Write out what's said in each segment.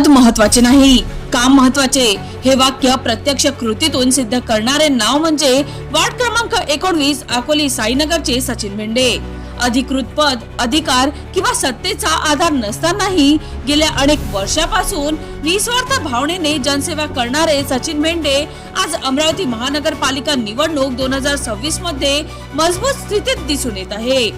पद महत्त्वाचे नाही काम महत्त्वाचे. हे वाक्य प्रत्यक्ष कृतीतून सिद्ध करणारे नाव म्हणजे वार्ड क्रमांक एकोणवीस अकोली साईनगरचे सचिन मेंढे. अधिकृत पद अधिकार किंवा सत्तेचा आधार नसतानाही गेल्या अनेक वर्षापासून निस्वार्थ भावनेने जनसेवा करणारे सचिन मेंढे आज अमरावती महानगरपालिका निवडणूक दोन हजार सव्वीसमध्ये मजबूत स्थितीत दिसून येत आहे.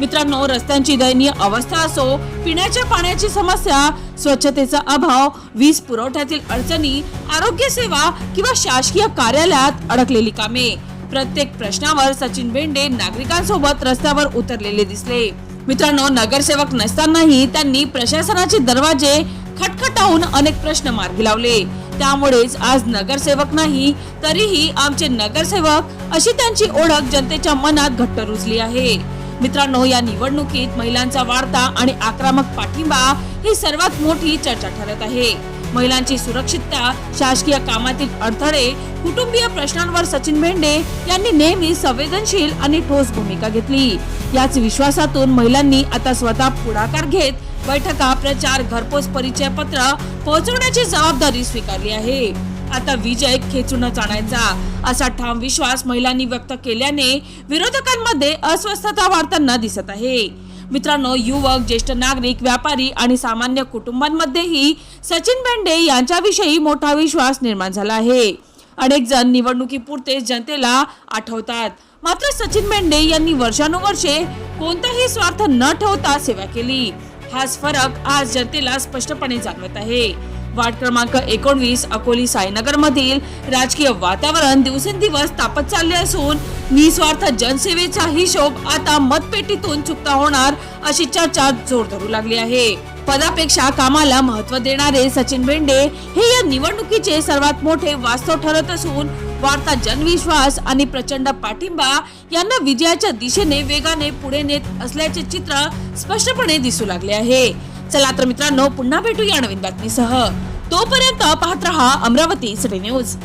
मित्रांनो रस्त्यांची दयनीय अवस्था असो पिण्याच्या पाण्याची समस्या स्वच्छतेचा अभाव वीज पुरवठ्यातील अडचणी आरोग्य सेवा किंवा शासकीय कार्यालयात अडकलेली कामे. प्रत्येक प्रश्नावर सचिन भेंडे नागरिकांसोबत रस्त्यावर उतरलेले दिसले. मित्रांनो नगरसेवक नसतानाही त्यांनी प्रशासनाचे दरवाजे खटखटावून अनेक प्रश्न मार्गी लावले. त्यामुळेच आज नगरसेवक नाही तरीही आमचे नगरसेवक अशी त्यांची ओळख जनतेच्या मनात घट्ट रुजली आहे. मित्रांनो या निवडणुकीत महिलांचा वाढता आणि आक्रमक पाठिंबा ही सर्वात मोठी चर्चा ठरत आहे. महिलांची सुरक्षितता शासकीय कामातील अडथळे कुटुंबीय प्रश्नांवर सचिन भेंडे यांनी नेहमी संवेदनशील आणि ठोस भूमिका घेतली. याच विश्वासातून महिलांनी आता स्वतः पुढाकार घेत बैठका प्रचार घरपोच परिचय पत्र पोहोचवण्याची जबाबदारी स्वीकारली आहे. आता विजय खेचूनच आणायचा असा ठाम विश्वास महिलांनी व्यक्त केल्याने विरोधकांमध्ये अस्वस्थता वाढताना दिसत आहे. मित्रांनो युवक ज्येष्ठ नागरिक व्यापारी आणि सामान्य कुटुंबांमध्येही सचिन बेंडे यांच्याविषयी मोठा विश्वास निर्माण झाला आहे. अनेक जण निवडणुकीपुरते जनतेला आठवतात. मात्र सचिन बेंडे यांनी वर्षानुवर्षे कोणताही स्वार्थ न ठेवता सेवा केली. हाच फरक आज जनतेला स्पष्टपणे जाणवत आहे. वार्ड क्रमांक एकोणवीस अकोली साईनगर मधील राजकीय वातावरण दिवसेंदिवस तापत चालले असून निस्वार्थ जनसेवेचा हिशोब आता मतपेटीतून चुकता होणार अशी चर्चा जोर धरू लागली आहे. पदापेक्षा कामाला महत्त्व देणारे सचिन भेंडे हे या निवडणुकीचे सर्वात मोठे वास्तव ठरत असून वाढता जनविश्वास आणि प्रचंड पाठिंबा यांना विजयाच्या दिशेने वेगाने पुढे नेत असल्याचे चित्र स्पष्टपणे दिसू लागले आहे. चला तर मित्रांनो पुन्हा भेटू या नवीन बातमीसह. तोपर्यंत पाहत रहा अमरावती सिटी न्यूज.